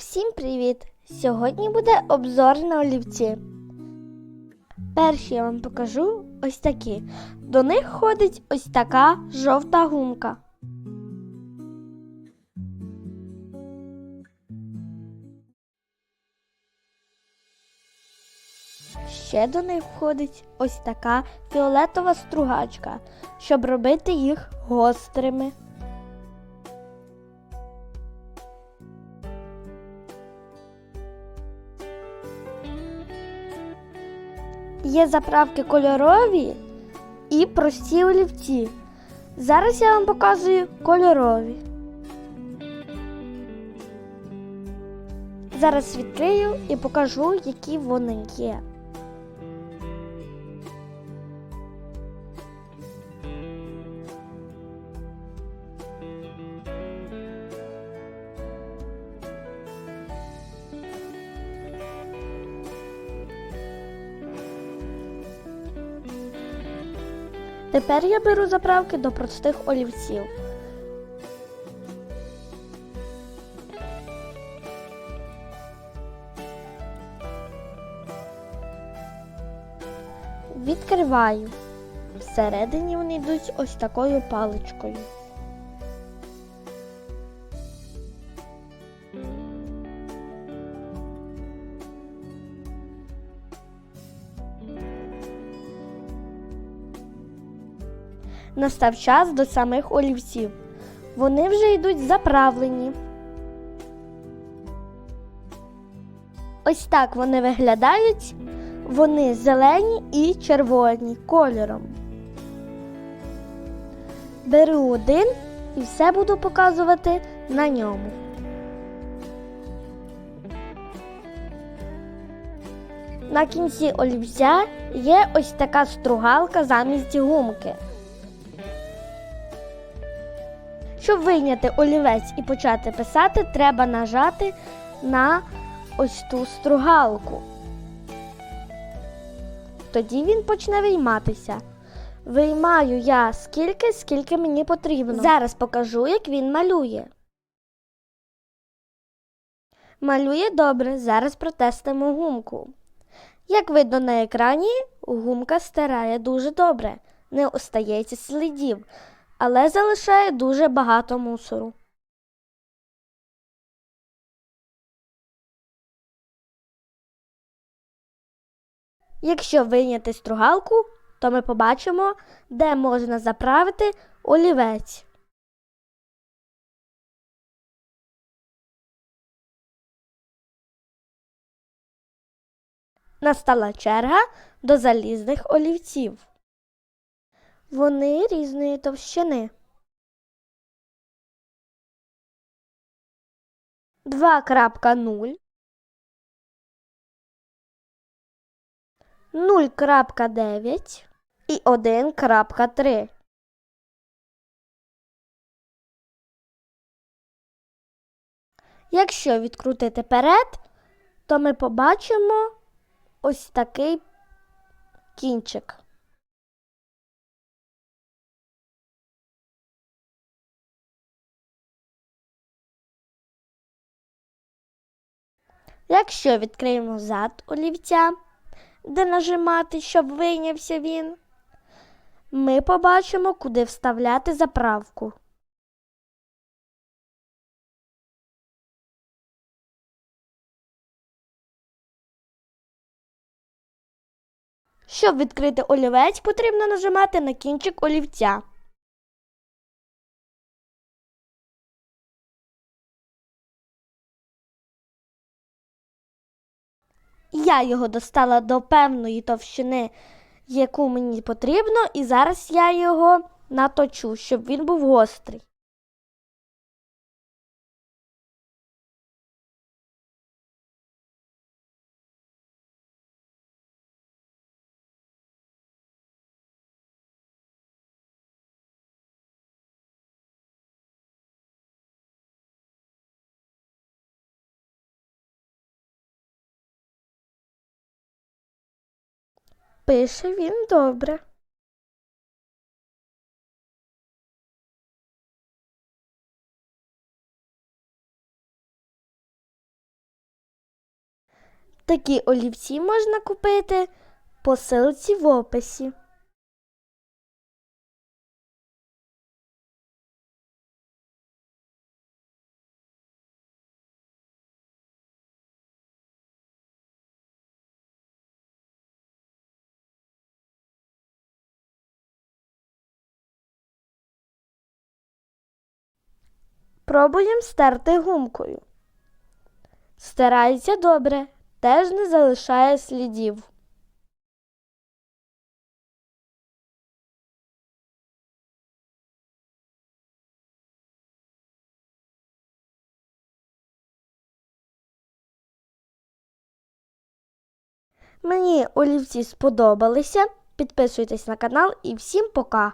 Всім привіт! Сьогодні буде обзор на олівці. Перші я вам покажу ось такі. До них ходить ось така жовта гумка. Ще до них входить ось така фіолетова стругачка, щоб робити їх гострими. Є заправки кольорові і прості олівці. Зараз я вам показую кольорові. Зараз відкрию і покажу, які вони є. Тепер я беру заправки до простих олівців. Відкриваю. Всередині вони йдуть ось такою паличкою. Настав час до самих олівців. Вони вже йдуть заправлені. Ось так вони виглядають. Вони зелені і червоні кольором. Беру один і все буду показувати на ньому. На кінці олівця є ось така стругалка замість гумки. Щоб вийняти олівець і почати писати, треба нажати на ось ту стругалку. Тоді він почне вийматися. Виймаю я скільки, скільки мені потрібно. Зараз покажу, як він малює. Малює добре, зараз протестимо гумку. Як видно на екрані, гумка стирає дуже добре, не остається слідів, але залишає дуже багато мусору. Якщо вийняти стругалку, то ми побачимо, де можна заправити олівець. Настала черга до залізних олівців. Вони різної товщини. 2.0 0.9 і 1.3. Якщо відкрутити перед, то ми побачимо ось такий кінчик. Якщо відкриємо зад олівця, де нажимати, щоб вийнявся він, ми побачимо, куди вставляти заправку. Щоб відкрити олівець, потрібно нажимати на кінчик олівця. Я його достала до певної товщини, яку мені потрібно, і зараз я його наточу, щоб він був гострий. пише він добре. Такі олівці можна купити по силці в описі. Пробуємо стерти гумкою. Стирається добре, теж не залишає слідів. Мені олівці сподобалися. Підписуйтесь на канал і всім пока!